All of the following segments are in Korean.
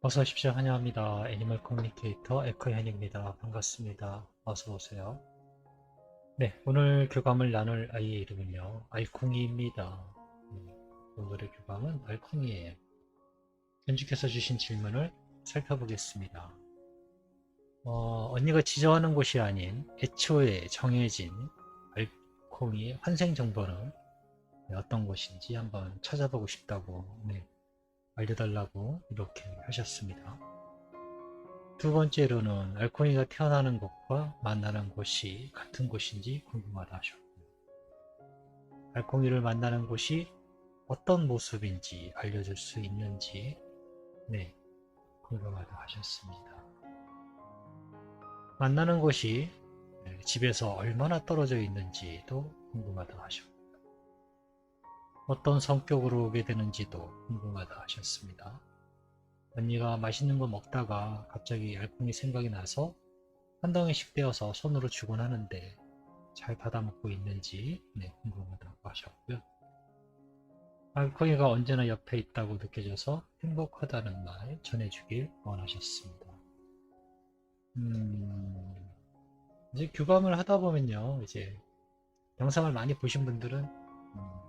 어서 오십시오. 환영합니다. 애니멀 커뮤니케이터 에코현입니다. 반갑습니다. 어서 오세요. 네, 오늘 교감을 나눌 아이의 이름은요. 알콩이입니다. 음, 오늘의 교감은 알콩이에요. 현주께서 주신 질문을 살펴보겠습니다. 어, 언니가 지정하는 곳이 아닌 애초에 정해진 알콩이의 환생 정보는 네, 어떤 곳인지 한번 찾아보고 싶다고 네, 알려달라고 이렇게 하셨습니다. 두 번째로는 알코니가 태어나는 곳과 만나는 곳이 같은 곳인지 궁금하다 하셨고요. 알콩이를 만나는 곳이 어떤 모습인지 알려줄 수 있는지 네 궁금하다 하셨습니다. 만나는 곳이 네, 집에서 얼마나 떨어져 있는지도 궁금하다 하셨고 어떤 성격으로 오게 되는지도 궁금하다 하셨습니다. 언니가 맛있는 거 먹다가 갑자기 알콩이 생각이 나서 한 덩이씩 떼어서 손으로 주곤 하는데 잘 받아 먹고 있는지 네, 궁금하다고 하셨고요. 알콩이가 언제나 옆에 있다고 느껴져서 행복하다는 말 전해주길 원하셨습니다. 음, 이제 교감을 하다 보면요, 이제 영상을 많이 보신 분들은 음,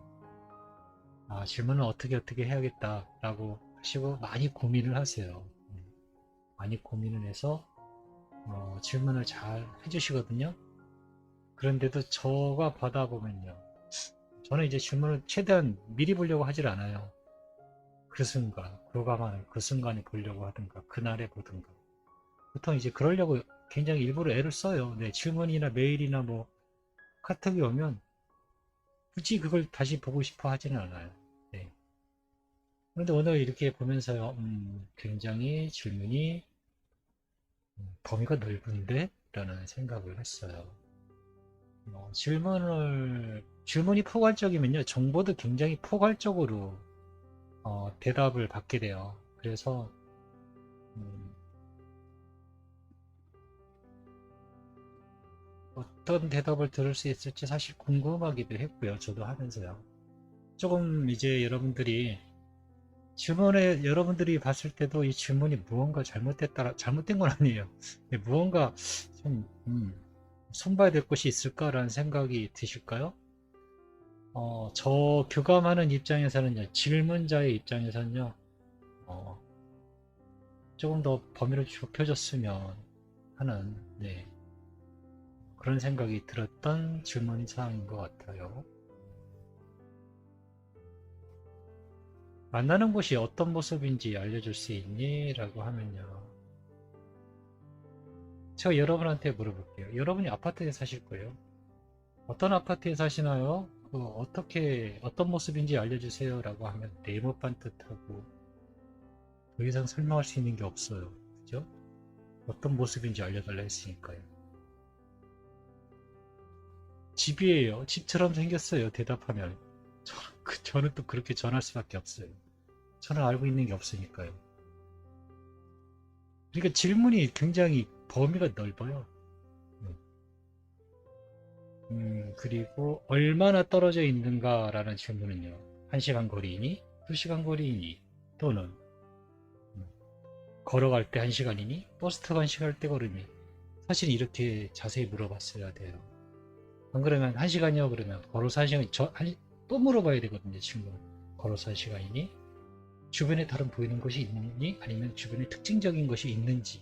아, 질문을 어떻게 어떻게 해야겠다라고 하시고 많이 고민을 하세요. 음, 많이 고민을 해서 어, 질문을 잘 해주시거든요. 그런데도 저가 받아보면요. 저는 이제 질문을 최대한 미리 보려고 하질 않아요. 그 순간, 교감하는 그 순간에 보려고 하든가, 그날에 보든가. 보통 이제 그러려고 굉장히 일부러 애를 써요. 네, 질문이나 메일이나 뭐 카톡이 오면 굳이 그걸 다시 보고 싶어 하지는 않아요. 네. 그런데 오늘 이렇게 보면서요, 음, 굉장히 질문이 음, 범위가 넓은데? 라는 생각을 했어요. 어, 질문을, 질문이 포괄적이면요, 정보도 굉장히 포괄적으로 어, 대답을 받게 돼요. 그래서, 음, 어떤 대답을 들을 수 있을지 사실 궁금하기도 했고요. 저도 하면서요. 조금 이제 여러분들이 질문에 여러분들이 봤을 때도 이 질문이 무언가 잘못됐다 잘못된 건 아니에요. 네, 무언가 좀 음, 손봐야 될 것이 있을까라는 생각이 드실까요? 어, 저 교감하는 입장에서는요, 질문자의 입장에서는요, 어, 조금 더 범위를 좁혀졌으면 하는 네, 그런 생각이 들었던 질문 사항인 것 같아요. 만나는 곳이 어떤 모습인지 알려줄 수 있니? 라고 하면요. 제가 여러분한테 물어볼게요. 여러분이 아파트에 사실 거예요. 어떤 아파트에 사시나요? 그 어떻게, 어떤 모습인지 알려주세요. 라고 하면 네모 반듯하고 더 이상 설명할 수 있는 게 없어요. 그죠? 어떤 모습인지 알려달라 했으니까요. 집이에요. 집처럼 생겼어요. 대답하면. 저, 그, 저는 또 그렇게 전할 수밖에 없어요. 저는 알고 있는 게 없으니까요. 그러니까 질문이 굉장히 범위가 넓어요. 음, 그리고 얼마나 떨어져 있는가라는 질문은요. 1시간 거리이니? 2시간 거리이니? 또는 음, 걸어갈 때 1시간이니? 버스 타고 1시간 할때 걸으니? 사실 이렇게 자세히 물어봤어야 돼요. 안 그러면 1시간이요? 그러면 걸어서 1시간, 저, 아니, 또 물어봐야 되거든요, 질문. 걸어서 1시간이니? 주변에 다른 보이는 것이 있니? 아니면 주변에 특징적인 것이 있는지.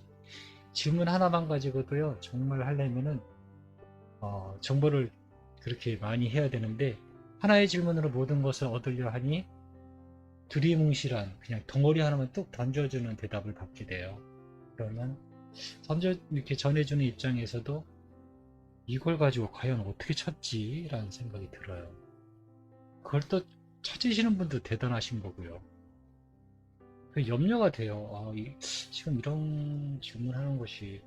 질문 하나만 가지고도요, 정말 하려면은, 어, 정보를 그렇게 많이 해야 되는데, 하나의 질문으로 모든 것을 얻으려 하니, 두리뭉실한, 그냥 덩어리 하나만 뚝 던져주는 대답을 받게 돼요. 그러면, 던져, 이렇게 전해주는 입장에서도, 이걸 가지고 과연 어떻게 찾지? 라는 생각이 들어요. 그걸 또 찾으시는 분도 대단하신 거고요. 그 염려가 돼요. 아, 이, 지금 이런 질문하는 것이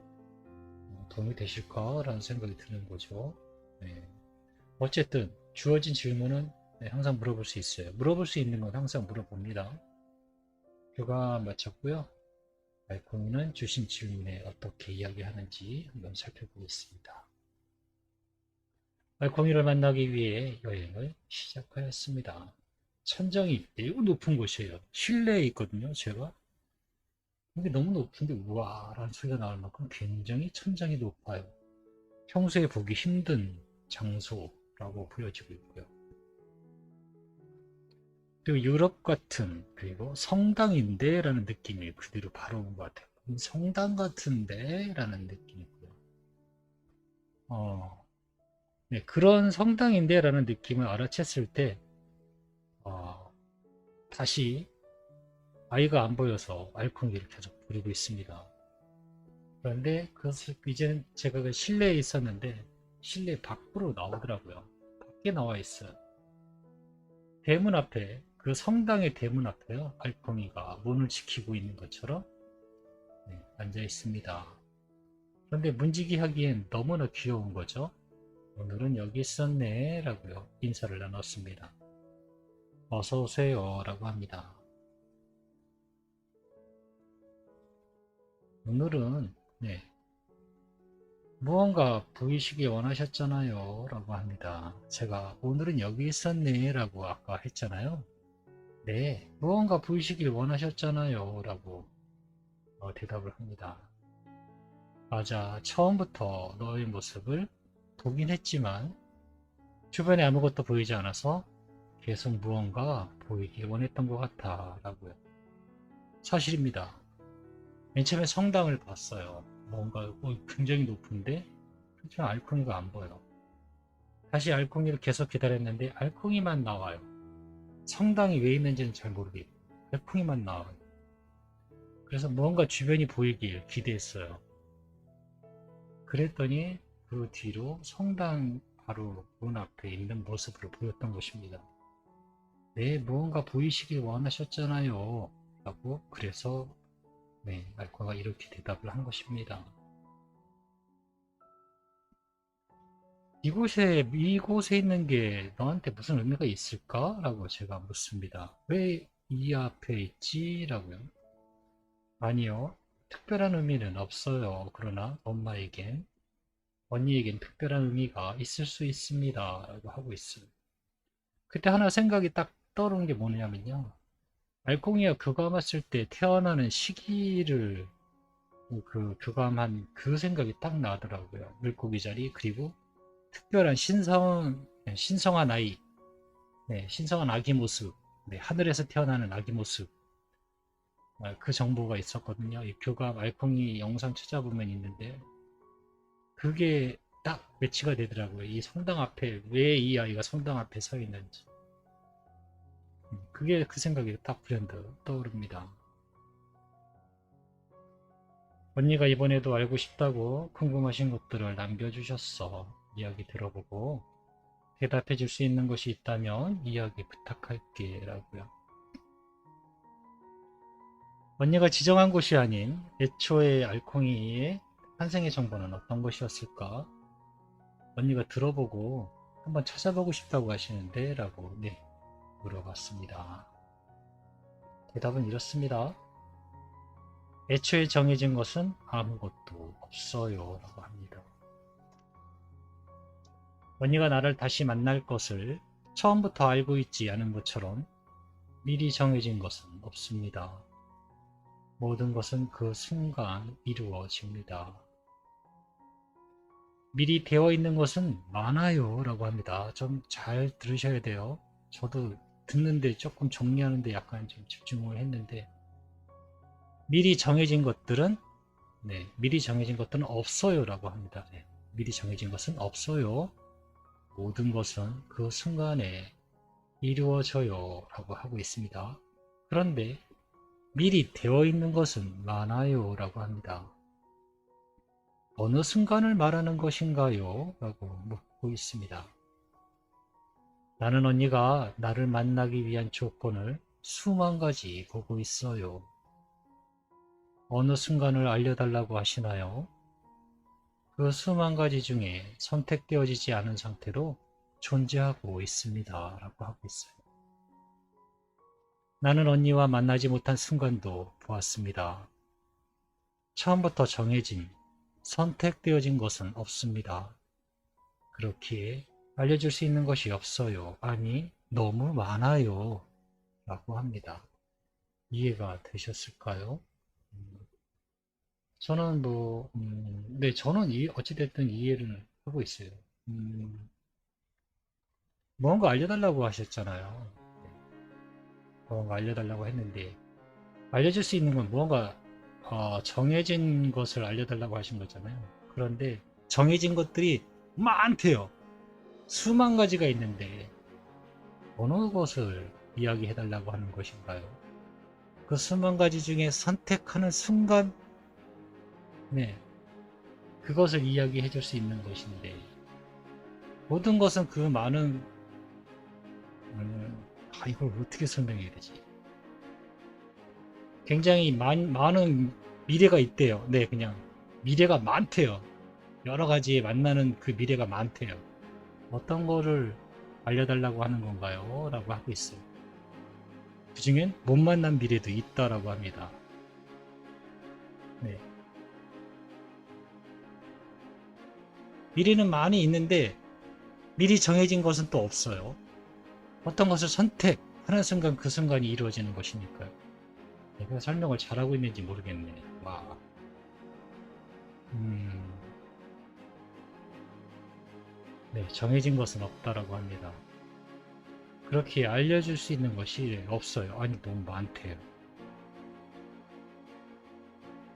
어, 도움이 되실까라는 생각이 드는 거죠. 네. 어쨌든 주어진 질문은 네, 항상 물어볼 수 있어요. 물어볼 수 있는 건 항상 물어봅니다. 교가 마쳤고요. 알콩이는 주신 질문에 어떻게 이야기하는지 한번 살펴보겠습니다. 알콩이를 만나기 위해 여행을 시작하였습니다. 천정이 매우 높은 곳이에요. 실내에 있거든요, 제가. 이게 너무 높은데 우와라는 소리가 나올 만큼 굉장히 천장이 높아요. 평소에 보기 힘든 장소라고 보여지고 있고요. 그리고 유럽 같은 그리고 성당인데 라는 느낌이 그대로 바로 온 것 같아요. 음, 성당 같은데 라는 느낌이고요. 어, 네, 그런 성당인데 라는 느낌을 알아챘을 때 어, 다시 아이가 안 보여서 알콩기를 계속 부리고 있습니다. 그런데 그것을 이제는 제가 그 실내에 있었는데 실내 밖으로 나오더라고요. 밖에 나와 있어요. 대문 앞에 그 성당의 대문 앞에요. 알콩이가 문을 지키고 있는 것처럼 네, 앉아 있습니다. 그런데 문지기 하기엔 너무나 귀여운 거죠. 오늘은 여기 있었네 라고요. 인사를 나눴습니다. 어서 오세요 라고 합니다. 오늘은 네 무언가 보이시길 원하셨잖아요 라고 합니다. 제가 오늘은 여기 있었네 라고 아까 했잖아요. 네 무언가 보이시길 원하셨잖아요 라고 어, 대답을 합니다. 맞아 처음부터 너의 모습을 보긴 했지만 주변에 아무것도 보이지 않아서 계속 무언가 보이길 원했던 것 같아 라고요. 사실입니다. 맨 처음에 성당을 봤어요. 뭔가 어, 굉장히 높은데 하지만 알콩이가 안 보여. 다시 알콩이를 계속 기다렸는데 알콩이만 나와요. 성당이 왜 있는지는 잘 모르겠고 알콩이만 나와요. 그래서 뭔가 주변이 보이길 기대했어요. 그랬더니 그 뒤로 성당 바로 문 앞에 있는 모습으로 보였던 것입니다. 네, 무언가 보이시길 원하셨잖아요. 라고 그래서 네, 알코가 이렇게 대답을 한 것입니다. 이곳에, 이곳에 있는 게 너한테 무슨 의미가 있을까? 라고 제가 묻습니다. 왜 이 앞에 있지? 라고요. 아니요. 특별한 의미는 없어요. 그러나 엄마에겐, 언니에겐 특별한 의미가 있을 수 있습니다. 라고 하고 있어요. 그때 하나 생각이 딱 떠오른 게 뭐냐면요. 알콩이가 교감했을 때 태어나는 시기를 그 교감한 그 생각이 딱 나더라고요. 물고기 자리 그리고 특별한 신성 신성한 아이, 네, 신성한 아기 모습, 네, 하늘에서 태어나는 아기 모습 아, 그 정보가 있었거든요. 이 교감 알콩이 영상 찾아보면 있는데 그게 딱 매치가 되더라고요. 이 성당 앞에 왜 이 아이가 성당 앞에 서 있는지. 그게 그 생각이 딱 불현듯 떠오릅니다. 언니가 이번에도 알고 싶다고 궁금하신 것들을 남겨주셨어. 이야기 들어보고 대답해 줄 수 있는 것이 있다면 이야기 부탁할게 라고요. 언니가 지정한 곳이 아닌 애초에 알콩이의 탄생의 정보는 어떤 것이었을까? 언니가 들어보고 한번 찾아보고 싶다고 하시는데 라고 네 물어봤습니다. 대답은 이렇습니다. 애초에 정해진 것은 아무것도 없어요 라고 합니다. 언니가 나를 다시 만날 것을 처음부터 알고 있지 않은 것처럼 미리 정해진 것은 없습니다. 모든 것은 그 순간 이루어집니다. 미리 되어 있는 것은 많아요 라고 합니다. 좀 잘 들으셔야 돼요. 저도 듣는데 조금 정리하는데 약간 좀 집중을 했는데 미리 정해진 것들은 네, 미리 정해진 것들은 없어요 라고 합니다. 네, 미리 정해진 것은 없어요. 모든 것은 그 순간에 이루어져요 라고 하고 있습니다. 그런데 미리 되어 있는 것은 많아요 라고 합니다. 어느 순간을 말하는 것인가요? 라고 묻고 있습니다. 나는 언니가 나를 만나기 위한 조건을 수만 가지 보고 있어요. 어느 순간을 알려달라고 하시나요? 그 수만 가지 중에 선택되어지지 않은 상태로 존재하고 있습니다. 라고 하고 있어요. 나는 언니와 만나지 못한 순간도 보았습니다. 처음부터 정해진, 선택되어진 것은 없습니다. 그렇기에 알려줄 수 있는 것이 없어요. 아니, 너무 많아요. 라고 합니다. 이해가 되셨을까요? 음, 저는 뭐, 음, 네, 저는 이, 어찌됐든 이해를 하고 있어요. 음, 뭔가 알려달라고 하셨잖아요. 네, 뭔가 알려달라고 했는데, 알려줄 수 있는 건 무언가, 어, 정해진 것을 알려달라고 하신 거잖아요. 그런데 정해진 것들이 많대요. 수만 가지가 있는데, 어느 것을 이야기해달라고 하는 것인가요? 그 수만 가지 중에 선택하는 순간, 네, 그것을 이야기해 줄 수 있는 것인데, 모든 것은 그 많은, 음, 아, 이걸 어떻게 설명해야 되지? 굉장히 많, 많은 미래가 있대요. 네, 그냥 미래가 많대요. 여러 가지 만나는 그 미래가 많대요. 어떤 거를 알려달라고 하는 건가요? 라고 하고 있어요. 그 중엔 못 만난 미래도 있다라고 합니다. 네. 미래는 많이 있는데 미리 정해진 것은 또 없어요. 어떤 것을 선택하는 순간 그 순간이 이루어지는 것이니까요. 내가 설명을 잘하고 있는지 모르겠네. 와. 음. 네, 정해진 것은 없다라고 합니다. 그렇게 알려줄 수 있는 것이 없어요. 아니, 너무 많대요.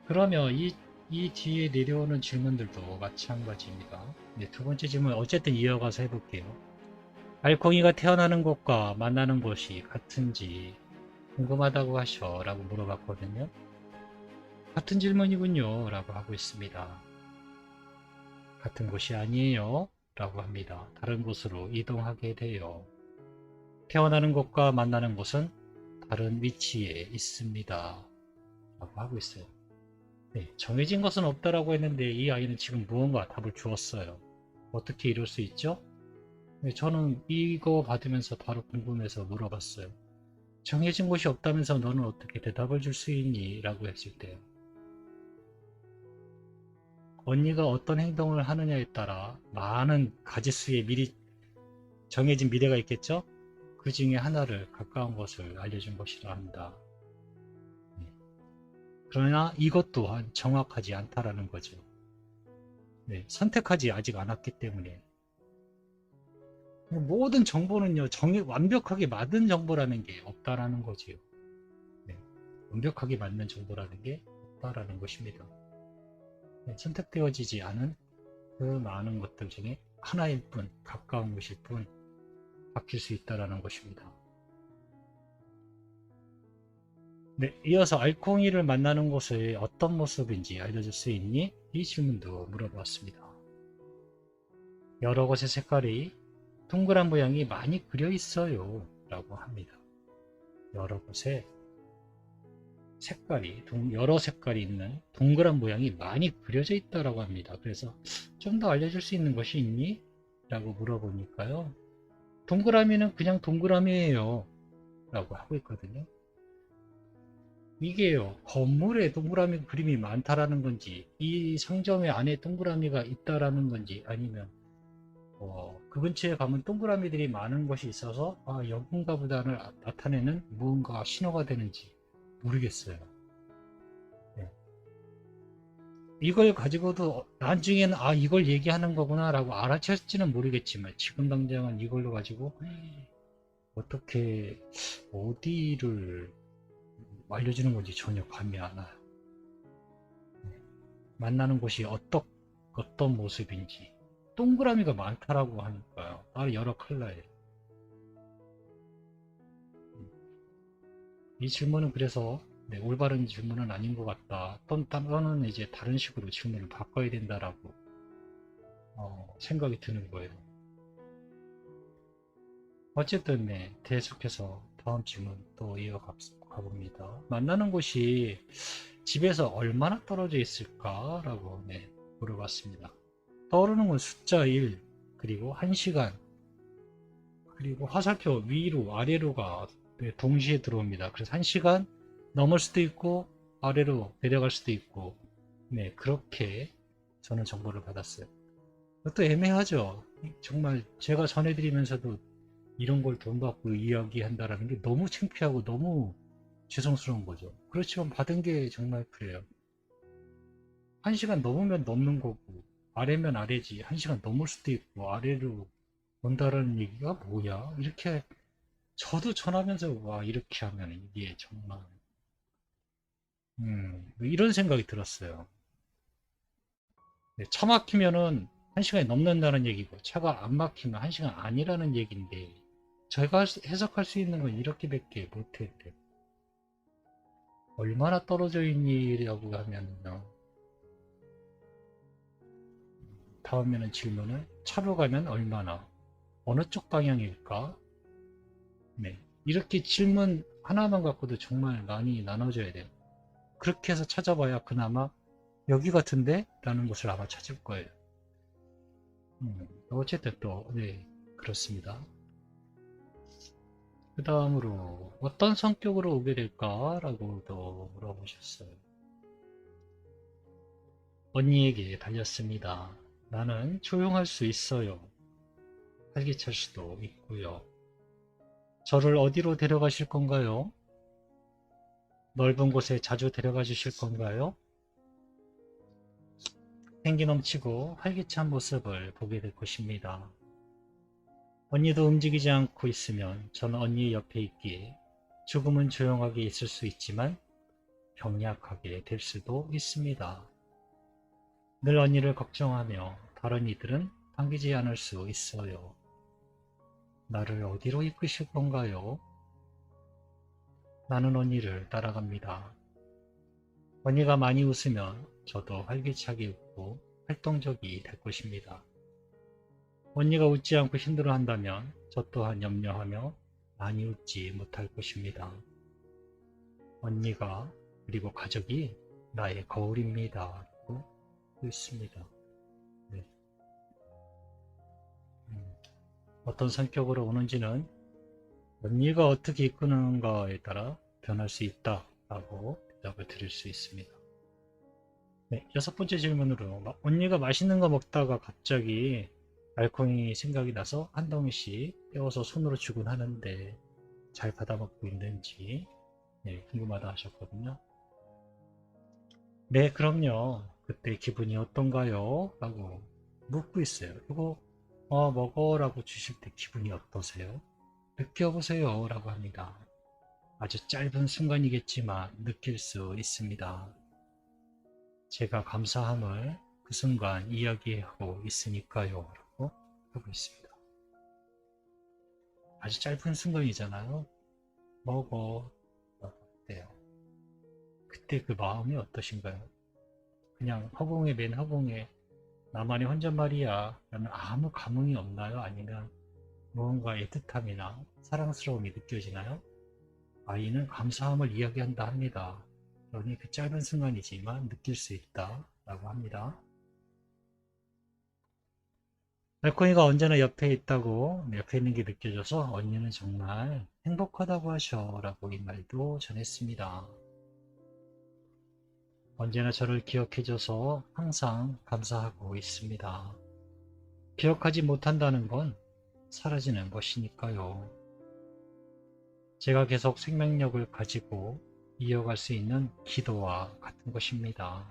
그러면 이, 이 뒤에 내려오는 질문들도 마찬가지입니다. 네, 두 번째 질문 어쨌든 이어가서 해볼게요. 알콩이가 태어나는 곳과 만나는 곳이 같은지 궁금하다고 하셔 라고 물어봤거든요. 같은 질문이군요 라고 하고 있습니다. 같은 곳이 아니에요 라고 합니다. 다른 곳으로 이동하게 돼요. 태어나는 곳과 만나는 곳은 다른 위치에 있습니다. 라고 하고 있어요. 네, 정해진 것은 없다라고 했는데 이 아이는 지금 무언가 답을 주었어요. 어떻게 이럴 수 있죠? 네, 저는 이거 받으면서 바로 궁금해서 물어봤어요. 정해진 곳이 없다면서 너는 어떻게 대답을 줄 수 있니? 라고 했을 때요. 언니가 어떤 행동을 하느냐에 따라 많은 가지수의 미리 정해진 미래가 있겠죠? 그 중에 하나를 가까운 것을 알려준 것이라 한다. 네. 그러나 이것 또한 정확하지 않다라는 거죠. 네, 선택하지 아직 않았기 때문에 모든 정보는요 정해 완벽하게 맞는 정보라는 게 없다라는 거지요. 네, 완벽하게 맞는 정보라는 게 없다라는 것입니다. 네, 선택되어지지 않은 그 많은 것들 중에 하나일 뿐, 가까운 것일 뿐 바뀔 수 있다라는 것입니다. 네, 이어서 알콩이를 만나는 곳의 어떤 모습인지 알려줄 수 있니? 이 질문도 물어보았습니다. 여러 곳의 색깔이 동그란 모양이 많이 그려 있어요. 라고 합니다. 여러 곳에 색깔이, 여러 색깔이 있는 동그란 모양이 많이 그려져 있다라고 합니다. 그래서 좀 더 알려줄 수 있는 것이 있니? 라고 물어보니까요. 동그라미는 그냥 동그라미예요. 라고 하고 있거든요. 이게요, 건물에 동그라미 그림이 많다라는 건지, 이 상점의 안에 동그라미가 있다라는 건지, 아니면 어, 그 근처에 가면 동그라미들이 많은 곳이 있어서 아, 여긴가 보다를 나타내는 무언가 신호가 되는지 모르겠어요. 네. 이걸 가지고도 나중에는 아 이걸 얘기하는 거구나 라고 알아챘지는 모르겠지만 지금 당장은 이걸로 가지고 어떻게 어디를 알려주는 건지 전혀 감이 안 와요. 네. 만나는 곳이 어떤 어떤 모습인지 동그라미가 많다라고 하니까요. 아, 여러 컬러에. 이 질문은 그래서 네, 올바른 질문은 아닌 것 같다. 또는 이제 다른 식으로 질문을 바꿔야 된다라고 어, 생각이 드는 거예요. 어쨌든 네, 계속해서 다음 질문 또 이어가 봅니다. 만나는 곳이 집에서 얼마나 떨어져 있을까라고 네, 물어봤습니다. 떠오르는 건 숫자 1 그리고 1시간 그리고 화살표 위로 아래로가 네, 동시에 들어옵니다. 그래서 1시간 넘을 수도 있고 아래로 내려갈 수도 있고 네 그렇게 저는 정보를 받았어요. 또 애매하죠. 정말 제가 전해드리면서도 이런 걸 돈 받고 이야기한다라는 게 너무 창피하고 너무 죄송스러운 거죠. 그렇지만 받은 게 정말 그래요. 1시간 넘으면 넘는 거고 아래면 아래지 1시간 넘을 수도 있고 아래로 온다라는 얘기가 뭐야? 이렇게 저도 전하면서 와 이렇게 하면 이게 정말 음, 이런 생각이 들었어요. 네, 차 막히면은 1시간이 넘는다는 얘기고 차가 안 막히면 1시간 아니라는 얘기인데 수- 해석할 수 있는 건 이렇게밖에 못했대요. 얼마나 떨어져 있니라고 하면요. 다음에는 질문은 차로 가면 얼마나 어느 쪽 방향일까? 네. 이렇게 질문 하나만 갖고도 정말 많이 나눠져야 돼요. 그렇게 해서 찾아봐야 그나마 여기 같은데? 라는 곳을 아마 찾을 거예요. 음, 어쨌든 또, 네, 그렇습니다. 그 다음으로 어떤 성격으로 오게 될까? 라고 또 물어보셨어요. 언니에게 달렸습니다. 나는 조용할 수 있어요. 활기찰 수도 있고요. 저를 어디로 데려가실 건가요? 넓은 곳에 자주 데려가 주실 건가요? 생기 넘치고 활기찬 모습을 보게 될 것입니다. 언니도 움직이지 않고 있으면 저는 언니 옆에 있기에 조금은 조용하게 있을 수 있지만 병약하게 될 수도 있습니다. 늘 언니를 걱정하며 다른 이들은 반기지 않을 수 있어요. 나를 어디로 이끄실 건가요? 나는 언니를 따라갑니다. 언니가 많이 웃으면 저도 활기차게 웃고 활동적이 될 것입니다. 언니가 웃지 않고 힘들어 한다면 저 또한 염려하며 많이 웃지 못할 것입니다. 언니가 그리고 가족이 나의 거울입니다. 있습니다. 네. 음, 어떤 성격으로 오는지는 언니가 어떻게 이끄는가에 따라 변할 수 있다라고 대답을 드릴 수 있습니다. 네, 여섯 번째 질문으로 마- 언니가 맛있는 거 먹다가 갑자기 알콩이 생각이 나서 한 덩이씩 떼어서 손으로 주곤 하는데 잘 받아 먹고 있는지 네, 궁금하다 하셨거든요. 네, 그럼요. 그때 기분이 어떤가요? 라고 묻고 있어요. 이거 어, 먹어라고 주실 때 기분이 어떠세요? 느껴보세요 라고 합니다. 아주 짧은 순간이겠지만 느낄 수 있습니다. 제가 감사함을 그 순간 이야기하고 있으니까요 라고 하고 있습니다. 아주 짧은 순간이잖아요. 먹어 어때요? 그때 그 마음이 어떠신가요? 그냥 허공에 맨 허공에 나만의 혼잣말이야 라는 아무 감흥이 없나요? 아니면 무언가의 애틋함이나 사랑스러움이 느껴지나요? 아이는 감사함을 이야기한다 합니다. 그러니 그 짧은 순간이지만 느낄 수 있다 라고 합니다. 알코니가 언제나 옆에 있다고 옆에 있는 게 느껴져서 언니는 정말 행복하다고 하셔 라고 이 말도 전했습니다. 언제나 저를 기억해줘서 항상 감사하고 있습니다. 기억하지 못한다는 건 사라지는 것이니까요. 제가 계속 생명력을 가지고 이어갈 수 있는 기도와 같은 것입니다.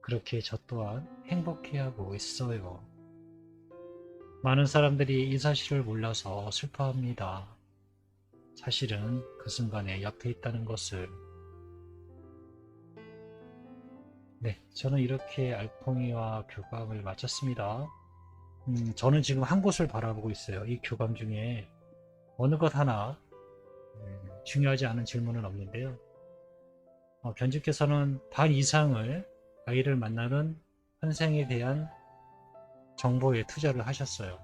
그렇게 저 또한 행복해하고 있어요. 많은 사람들이 이 사실을 몰라서 슬퍼합니다. 사실은 그 순간에 옆에 있다는 것을 네, 저는 이렇게 알콩이와 교감을 마쳤습니다. 음, 저는 지금 한 곳을 바라보고 있어요. 이 교감 중에 어느 것 하나 음, 중요하지 않은 질문은 없는데요. 어, 견주께서는 반 이상을 아이를 만나는 환생에 대한 정보에 투자를 하셨어요.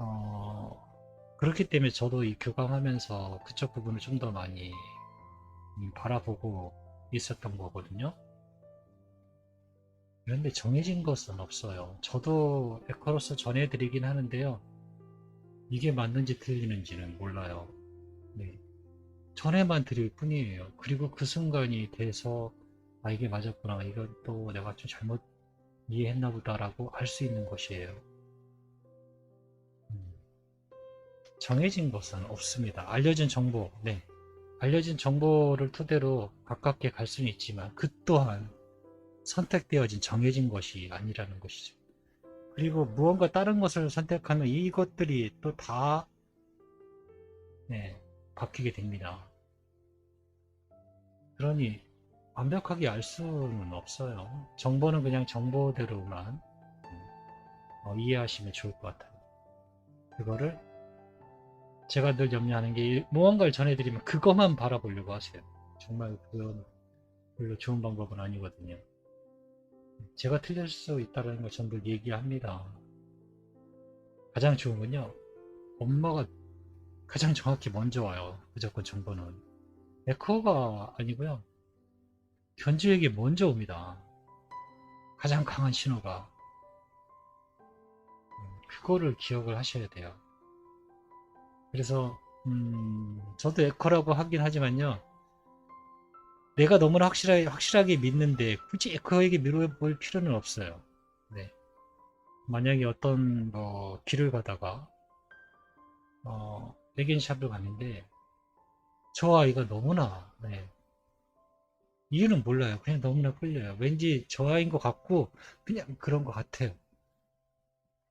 어, 그렇기 때문에 저도 이 교감하면서 그쪽 부분을 좀 더 많이 음, 바라보고 있었던 거거든요. 그런데 정해진 것은 없어요. 저도 에커로서 전해드리긴 하는데요. 이게 맞는지 틀리는지는 몰라요. 네. 전해만 드릴 뿐이에요. 그리고 그 순간이 돼서 아 이게 맞았구나. 이건 또 내가 좀 잘못 이해했나 보다라고 알 수 있는 것이에요. 음. 정해진 것은 없습니다. 알려진 정보, 네. 알려진 정보를 토대로 가깝게 갈 수는 있지만 그 또한 선택되어진 정해진 것이 아니라는 것이죠. 그리고 무언가 다른 것을 선택하면 이것들이 또다 네, 바뀌게 됩니다. 그러니 완벽하게 알 수는 없어요. 정보는 그냥 정보대로만 어, 이해하시면 좋을 것 같아요. 그거를 제가 늘 염려하는 게 무언가를 전해드리면 그것만 바라보려고 하세요. 정말 그건 별로 좋은 방법은 아니거든요. 제가 틀릴 수 있다는 걸 전부 얘기합니다. 가장 좋은 건요. 엄마가 가장 정확히 먼저 와요. 무조건 정보는. 에코가 아니고요. 견주에게 먼저 옵니다. 가장 강한 신호가. 음, 그거를 기억을 하셔야 돼요. 그래서 음, 저도 에코라고 하긴 하지만요. 내가 너무나 확실하게, 확실하게 믿는데 굳이 에코에게 밀어볼 필요는 없어요. 네. 만약에 어떤 뭐 길을 가다가 어, 레겐샵을 갔는데 저 아이가 너무나 네. 이유는 몰라요. 그냥 너무나 끌려요. 왠지 저 아이인 것 같고 그냥 그런 것 같아요.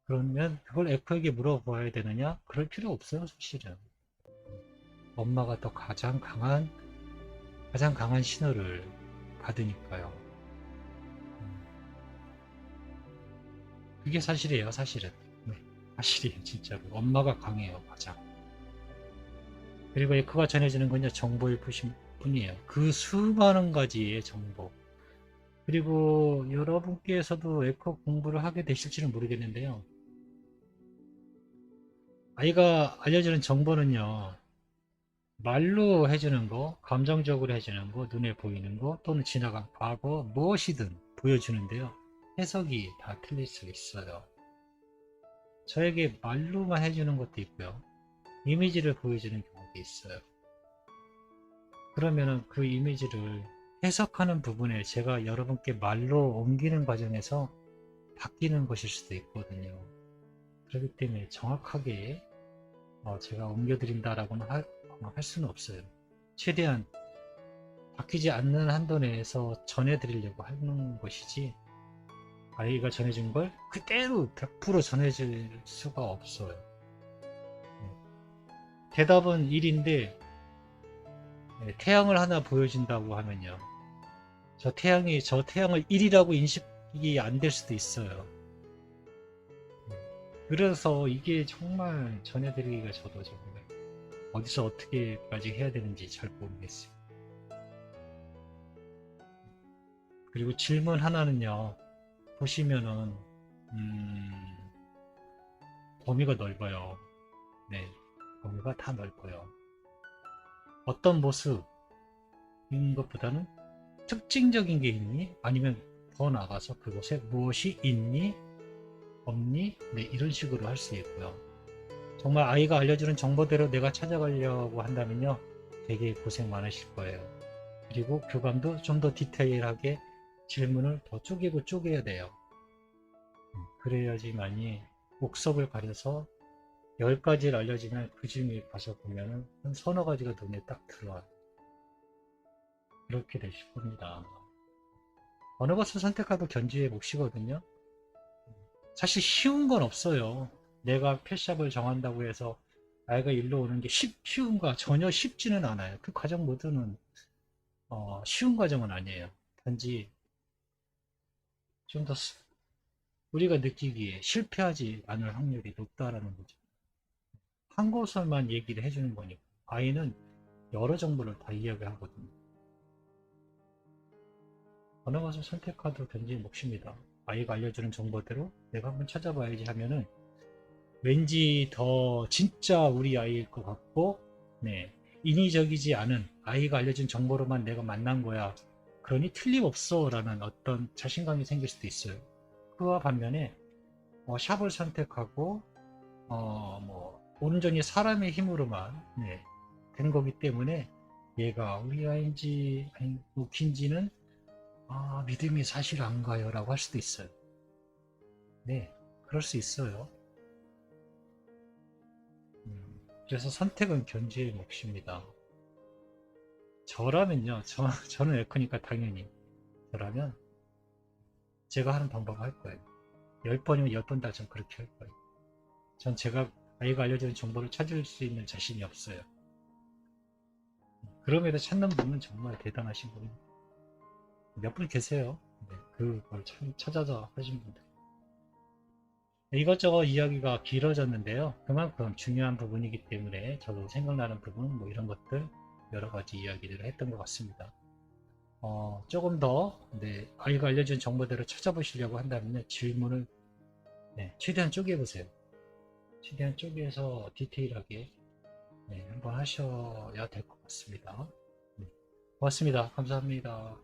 그러면 그걸 에코에게 물어봐야 되느냐? 그럴 필요 없어요, 사실은. 엄마가 더 가장 강한, 가장 강한 신호를 받으니까요. 음. 그게 사실이에요, 사실은. 네, 사실이에요, 진짜로. 엄마가 강해요, 가장. 그리고 에코가 전해지는 건요, 정보일 뿐- 뿐이에요. 그 수많은 가지의 정보. 그리고 여러분께서도 에코 공부를 하게 되실지는 모르겠는데요. 아이가 알려주는 정보는요, 말로 해주는 거, 감정적으로 해주는 거, 눈에 보이는 거, 또는 지나간 과거, 무엇이든 보여주는데요. 해석이 다 틀릴 수 있어요. 저에게 말로만 해주는 것도 있고요. 이미지를 보여주는 경우도 있어요. 그러면은 그 이미지를 해석하는 부분에 제가 여러분께 말로 옮기는 과정에서 바뀌는 것일 수도 있거든요. 그렇기 때문에 정확하게 어, 제가 옮겨드린다라고는 할, 어, 할 수는 없어요. 최대한 바뀌지 않는 한도 내에서 전해드리려고 하는 것이지 아이가 전해준 걸 그대로 100% 전해질 수가 없어요. 네. 대답은 1인데 태양을 하나 보여준다고 하면요. 저 태양이 저 태양을 1이라고 인식이 안 될 수도 있어요. 그래서 이게 정말 전해드리기가 저도 정말 어디서 어떻게까지 해야 되는지 잘 모르겠어요. 그리고 질문 하나는요, 보시면은, 음, 범위가 넓어요. 네, 범위가 다 넓어요. 어떤 모습인 것보다는 특징적인 게 있니? 아니면 더 나가서 그곳에 무엇이 있니? 없니? 네, 이런 식으로 할 수 있고요. 정말 아이가 알려주는 정보대로 내가 찾아가려고 한다면요. 되게 고생 많으실 거예요. 그리고 교감도 좀 더 디테일하게 질문을 더 쪼개고 쪼개야 돼요. 음, 그래야지만이 옥석을 가려서 10가지를 알려지면 그 중에 가서 보면은 한 서너 가지가 눈에 딱 들어와요. 그렇게 되실 겁니다. 어느 것을 선택하도 견지의 몫이거든요. 사실 쉬운 건 없어요. 내가 펫샵을 정한다고 해서 아이가 일로 오는 게 쉽, 쉬운가? 전혀 쉽지는 않아요. 그 과정 모두는 어, 쉬운 과정은 아니에요. 단지 좀 더 우리가 느끼기에 실패하지 않을 확률이 높다라는 거죠. 한 곳을만 얘기를 해주는 거니까 아이는 여러 정보를 다 이야기하거든요. 어느 것을 선택하도 견지 몫입니다. 아이가 알려주는 정보대로 내가 한번 찾아봐야지 하면은 왠지 더 진짜 우리 아이일 것 같고, 네. 인위적이지 않은 아이가 알려준 정보로만 내가 만난 거야. 그러니 틀림없어. 라는 어떤 자신감이 생길 수도 있어요. 그와 반면에, 어, 샵을 선택하고, 어, 뭐, 온전히 사람의 힘으로만, 네. 된 거기 때문에 얘가 우리 아이인지, 아니, 웃긴지는, 아, 믿음이 사실 안 가요. 라고 할 수도 있어요. 네. 그럴 수 있어요. 그래서 선택은 견지의 몫입니다. 저라면요, 저, 저는 에코니까 당연히. 저라면, 제가 하는 방법 할 거예요. 10번이면 10번 다 전 그렇게 할 거예요. 전 제가 아이가 알려주는 정보를 찾을 수 있는 자신이 없어요. 그럼에도 찾는 분은 정말 대단하신 분입니다. 몇 분 계세요. 네, 그걸 참 찾아서 하신 분들. 이것저것 이야기가 길어졌는데요. 그만큼 중요한 부분이기 때문에 저도 생각나는 부분, 뭐 이런 것들, 여러 가지 이야기들을 했던 것 같습니다. 어, 조금 더, 네, 아이가 알려준 정보대로 찾아보시려고 한다면 질문을, 네, 최대한 쪼개 보세요. 최대한 쪼개서 디테일하게, 네, 한번 하셔야 될 것 같습니다. 네, 고맙습니다. 감사합니다.